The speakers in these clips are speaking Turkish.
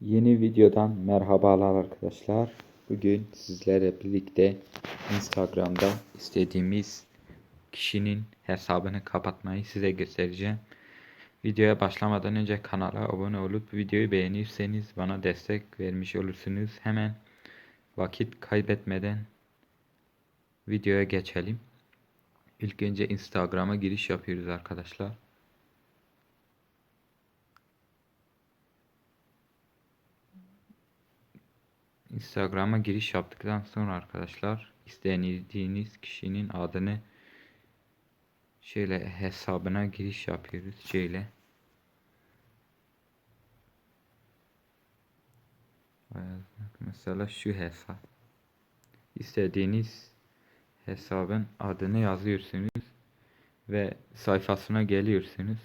Yeni videodan merhabalar arkadaşlar. Bugün sizlerle birlikte Instagram'da istediğimiz kişinin hesabını kapatmayı size göstereceğim. Videoya başlamadan önce kanala abone olup videoyu beğenirseniz bana destek vermiş olursunuz. Hemen vakit kaybetmeden videoya geçelim. İlk önce Instagram'a giriş yapıyoruz arkadaşlar. Instagram'a giriş yaptıktan sonra arkadaşlar istediğiniz kişinin adını şöyle hesabına giriş yapıyoruz şöyle. Mesela şu hesap. İstediğiniz hesabın adını yazıyorsunuz ve sayfasına geliyorsunuz.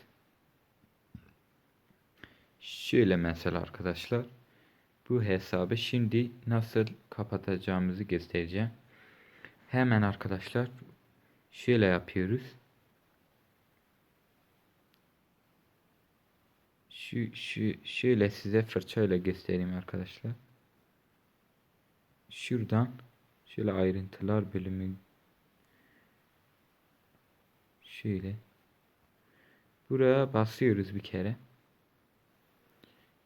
Şöyle mesela arkadaşlar bu hesabı şimdi nasıl kapatacağımızı göstereceğim. Hemen arkadaşlar şöyle yapıyoruz. Şu, şu şöyle size fırçayla göstereyim arkadaşlar. Şuradan şöyle ayrıntılar bölümü şöyle buraya basıyoruz bir kere.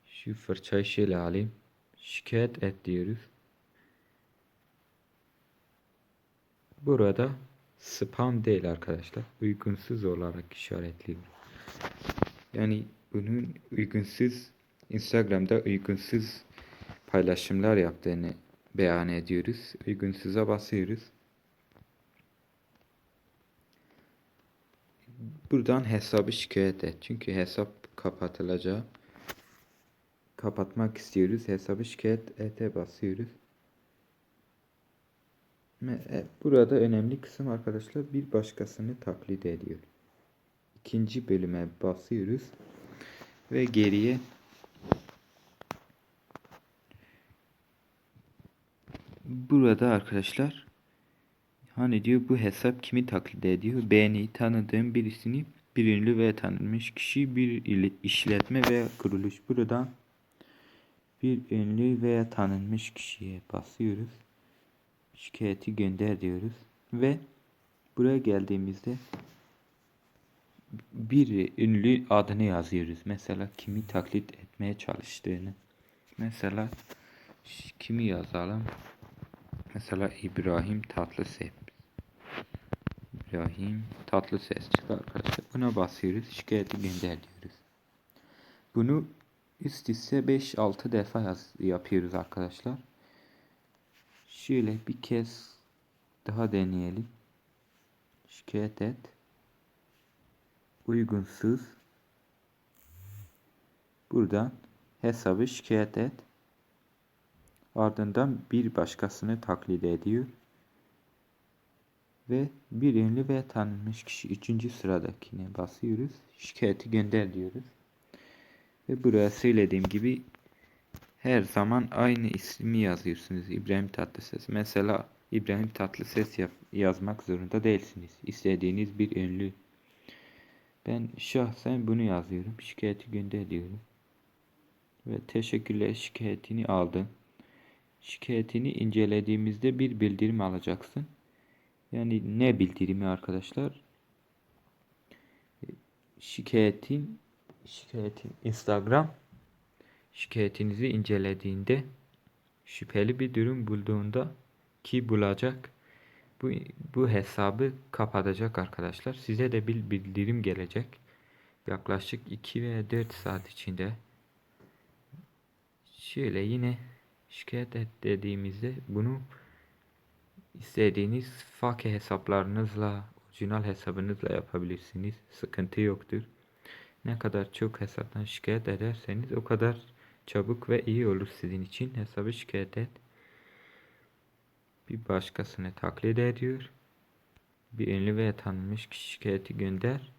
Şu fırçayı şöyle alayım. Şikayet et diyoruz. Burada spam değil arkadaşlar. Uygunsuz olarak işaretliyoruz. Yani bunun uygunsuz Instagram'da uygunsuz paylaşımlar yaptığını beyan ediyoruz. Uygunsuza basıyoruz. Buradan hesabı şikayet et. Çünkü hesap kapatılacak kapatmak istiyoruz. Hesabı şikayet ete basıyoruz. E, burada önemli kısım arkadaşlar bir başkasını taklit ediyor. İkinci bölüme basıyoruz. Ve geriye burada arkadaşlar hani diyor bu hesap kimi taklit ediyor? Beni tanıdığım birisini bir ünlü ve tanınmış kişi bir işletme veya kuruluş. Buradan bir ünlü veya tanınmış kişiye basıyoruz. Şikayeti gönder diyoruz. Ve buraya geldiğimizde bir ünlü adını yazıyoruz. Mesela kimi taklit etmeye çalıştığını. Mesela kimi yazalım? Mesela İbrahim Tatlıses. İbrahim Tatlıses çıktı arkadaşlar. Buna basıyoruz. Şikayeti gönder diyoruz. Bunu üst üste 5-6 defa yaz, yapıyoruz arkadaşlar. Şöyle bir kez daha deneyelim. Şikayet et. Uygunsuz. Buradan hesabı şikayet et. Ardından bir başkasını taklit ediyor. Ve bir ünlü ve tanınmış kişi üçüncü sıradakine basıyoruz. Şikayeti gönder diyoruz. Ve buraya söylediğim gibi her zaman aynı ismi yazıyorsunuz. İbrahim Tatlıses. Mesela İbrahim Tatlıses yazmak zorunda değilsiniz. İstediğiniz bir ünlü. Ben şahsen bunu yazıyorum. Şikayeti gönder diyorum. Ve teşekkürler şikayetini aldın. Şikayetini incelediğimizde bir bildirim alacaksın. Yani ne bildirimi arkadaşlar? Şikayetin şikayetin Instagram şikayetinizi incelediğinde şüpheli bir durum bulduğunda ki bulacak bu, bu hesabı kapatacak arkadaşlar. Size de bir bildirim gelecek. Yaklaşık 2 veya 4 saat içinde. Şöyle yine şikayet et dediğimizde bunu istediğiniz fake hesaplarınızla orijinal hesabınızla yapabilirsiniz. Sıkıntı yoktur. Ne kadar çok hesaptan şikayet ederseniz o kadar çabuk ve iyi olur sizin için. Hesabı şikayet et. Bir başkasını taklit ediyor. Bir ünlü veya tanınmış kişi şikayeti gönder.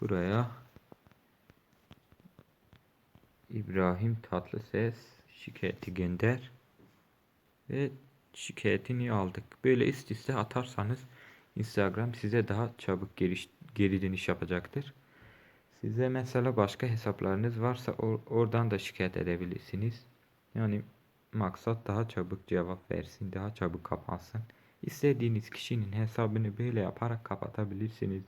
Buraya İbrahim Tatlıses şikayeti gönder. Ve şikayetini aldık. Böyle üst üste atarsanız Instagram size daha çabuk geri, geri dönüş yapacaktır. Size mesela başka hesaplarınız varsa or- oradan da şikayet edebilirsiniz. Yani maksat daha çabuk cevap versin, daha çabuk kapansın. İstediğiniz kişinin hesabını böyle yaparak kapatabilirsiniz.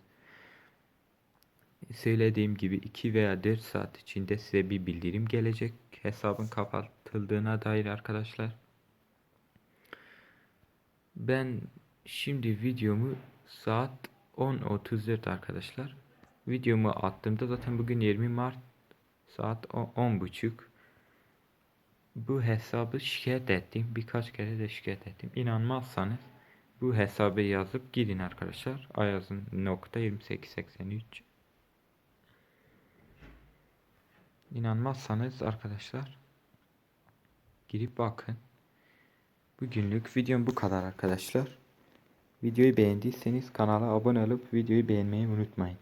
Söylediğim gibi 2 veya 4 saat içinde size bir bildirim gelecek hesabın kapatıldığına dair arkadaşlar. Ben şimdi videomu saat 10.34 arkadaşlar. Videomu attığımda zaten bugün 20 Mart saat 10.30. Bu hesabı şikayet ettim. Birkaç kere de şikayet ettim. İnanmazsanız bu hesabı yazıp gidin arkadaşlar. Ayazın nokta 2883 İnanmazsanız arkadaşlar girip bakın. Bugünlük videom bu kadar arkadaşlar. Videoyu beğendiyseniz kanala abone olup videoyu beğenmeyi unutmayın.